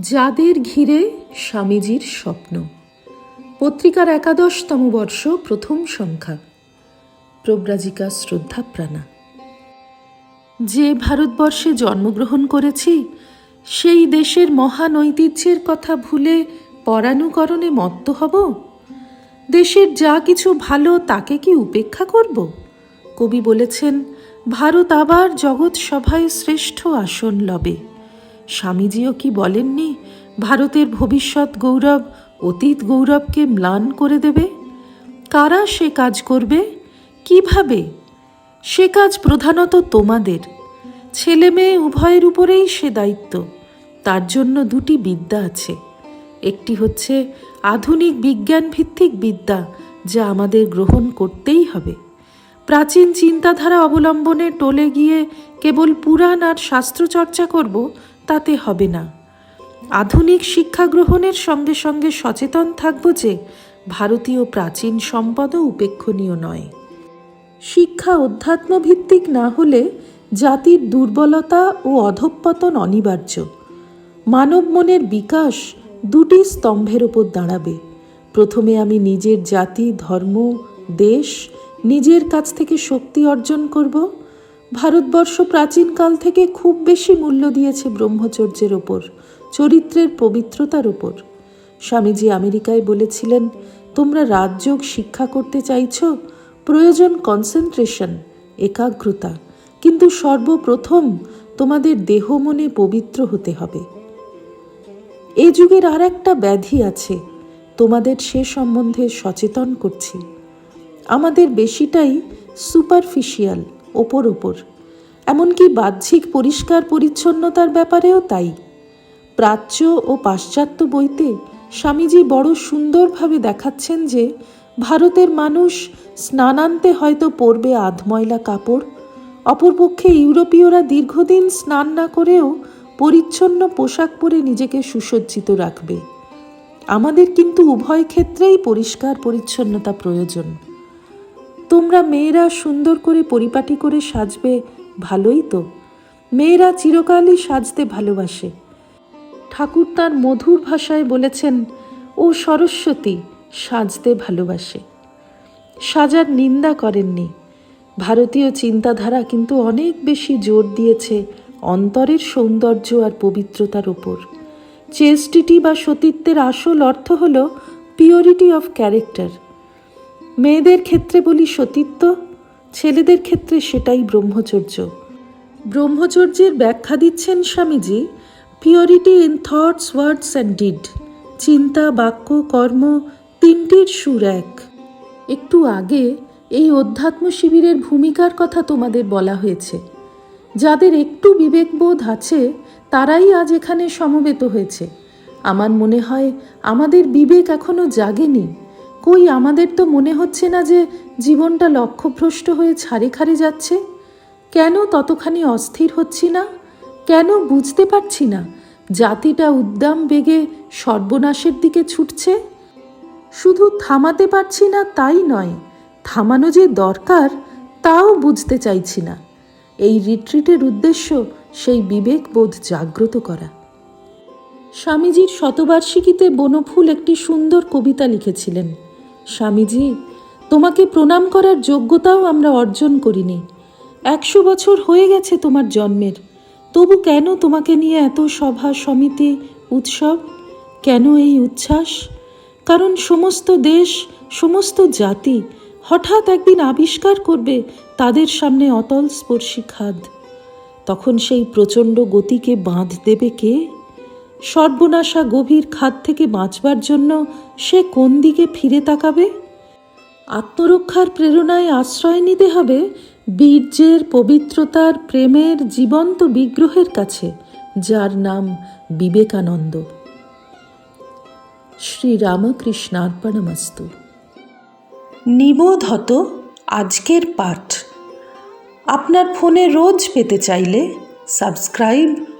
যাদের ঘিরে স্বামীজির স্বপ্ন। পত্রিকার একাদশতম বর্ষ প্রথম সংখ্যা। প্রব্রাজিকা শ্রদ্ধা প্রাণা যে ভারতবর্ষে জন্মগ্রহণ করেছি, সেই দেশের মহান ঐতিহ্যের কথা ভুলে পরানুকরণে মত্ত হব? দেশের যা কিছু ভালো, তাকে কি উপেক্ষা করব? কবি বলেছেন, ভারত আবার জগৎ সভায় শ্রেষ্ঠ আসন লবে। স্বামীজিও কি বলেননি, ভারতের ভবিষ্যৎ গৌরব, অতীত গৌরবকে ম্লান করে দেবে? কারা সে কাজ করবে? কীভাবে? সে কাজ প্রধানত তোমাদের। ছেলে মেয়ে উভয়ের উপরেই সে দায়িত্ব, তার জন্য দুটি বিদ্যা আছে। একটি হচ্ছে আধুনিক বিজ্ঞান ভিত্তিক বিদ্যা, যা আমাদের গ্রহণ করতেই হবে। প্রাচীন চিন্তাধারা অবলম্বনে টলে গিয়ে কেবল পুরাণ আর শাস্ত্রচর্চা করব তাতে হবে না। আধুনিক শিক্ষা গ্রহণের সঙ্গে সঙ্গে সচেতন থাকব যে ভারতীয় প্রাচীন সম্পদও উপেক্ষণীয় নয়। শিক্ষা অধ্যাত্মভিত্তিক না হলে জাতির দুর্বলতা ও অধঃপতন অনিবার্য। মানব মনের বিকাশ দুটি স্তম্ভের ওপর দাঁড়াবে। প্রথমে আমি নিজের জাতি, ধর্ম, দেশ, নিজের কাছ থেকে শক্তি অর্জন করব। ভারতবর্ষ প্রাচীনকাল থেকে খুব বেশি মূল্য দিয়েছে ব্রহ্মচর্যের ওপর, চরিত্রের পবিত্রতার ওপর। স্বামীজি আমেরিকায় বলেছিলেন, তোমরা রাজযোগ শিক্ষা করতে চাইছ? প্রয়োজন কনসেন্ট্রেশন একাগ্রতা। কিন্তু সর্বপ্রথম তোমাদের দেহ মনে পবিত্র হতে হবে। এই যুগের আর একটা ব্যাধি আছে, তোমাদের সে সম্বন্ধে সচেতন করছি। আমাদের বেশিটাই সুপারফিশিয়াল ওপর ওপর। এমনকি বাহ্যিক পরিষ্কার পরিচ্ছন্নতার ব্যাপারেও তাই। প্রাচ্য ও পাশ্চাত্য বইতে স্বামীজি বড় সুন্দরভাবে দেখাচ্ছেন যে ভারতের মানুষ স্নানান্তে হয়তো পরবে আধময়লা কাপড়, অপরপক্ষে ইউরোপীয়রা দীর্ঘদিন স্নান না করেও পরিচ্ছন্ন পোশাক পরে নিজেকে সুসজ্জিত রাখবে। আমাদের কিন্তু উভয় ক্ষেত্রেই পরিষ্কার পরিচ্ছন্নতা প্রয়োজন। তোমরা মেয়েরা সুন্দর করে পরিপাটি করে সাজবে, ভালোই তো। মেয়েরা চিরকালই সাজতে ভালোবাসে। ঠাকুর তার মধুর ভাষায় বলেছেন, ও সরস্বতী, সাজতে ভালোবাসে। সাজার নিন্দা করেননি। ভারতীয় চিন্তাধারা কিন্তু অনেক বেশি জোর দিয়েছে অন্তরের সৌন্দর্য আর পবিত্রতার ওপর। চেস্টিটি বা সতীত্বের আসল অর্থ হল পিওরিটি অফ ক্যারেক্টার মেয়েদের ক্ষেত্রে বলি সতীত্ব, ছেলেদের ক্ষেত্রে সেটাই ব্রহ্মচর্য। ব্রহ্মচর্যের ব্যাখ্যা দিচ্ছেন Swamiji purity in thoughts words and deed চিন্তা, বাক্য, কর্ম, তিনটির সুর এক। একটু আগে এই অধ্যাত্ম শিবিরের ভূমিকার কথা তোমাদের বলা হয়েছে। যাদের একটু বিবেকবোধ আছে, তারাই আজ এখানে সমবেত হয়েছে। আমার মনে হয় আমাদের বিবেক এখনও জাগেনি। কই আমাদের তো মনে হচ্ছে না যে জীবনটা লক্ষ্যভ্রষ্ট হয়ে ছাড়ে খাড়ে যাচ্ছে। কেন ততখানি অস্থির হচ্ছি না? কেন বুঝতে পারছি না জাতিটা উদ্দাম বেগে সর্বনাশের দিকে ছুটছে? শুধু থামাতে পারছি না তাই নয়, থামানো যে দরকার তাও বুঝতে চাইছি না। এই রিট্রিটের উদ্দেশ্য সেই বিবেকবোধ জাগ্রত করা। স্বামীজির শতবার্ষিকীতে বনফুল একটি সুন্দর কবিতা লিখেছিলেন। স্বামীজি, তোমাকে প্রণাম করার যোগ্যতাও আমরা অর্জন করিনি। একশো বছর হয়ে গেছে তোমার জন্মের। তবু কেন তোমাকে নিয়ে এত সভা, সমিতি, উৎসব? কেন এই উচ্ছ্বাস? কারণ সমস্ত দেশ, সমস্ত জাতি হঠাৎ একদিন আবিষ্কার করবে তাদের সামনে অতল স্পর্শী খাদ। তখন সেই প্রচণ্ড গতিকে বাঁধ দেবে কে? সর্বনাশা গভীর খাদ থেকে বাঁচবার জন্য সে কোন দিকে ফিরে তাকাবে? আত্মরক্ষার প্রেরণায় আশ্রয় নিতে হবে বীর্যের পবিত্রতার প্রেমের জীবন্ত বিগ্রহের কাছে, যার নাম বিবেকানন্দ। শ্রীরামকৃষ্ণার্পণমস্তু নিবোধত আজকের পাঠ। আপনার ফোনে রোজ পেতে চাইলে সাবস্ক্রাইব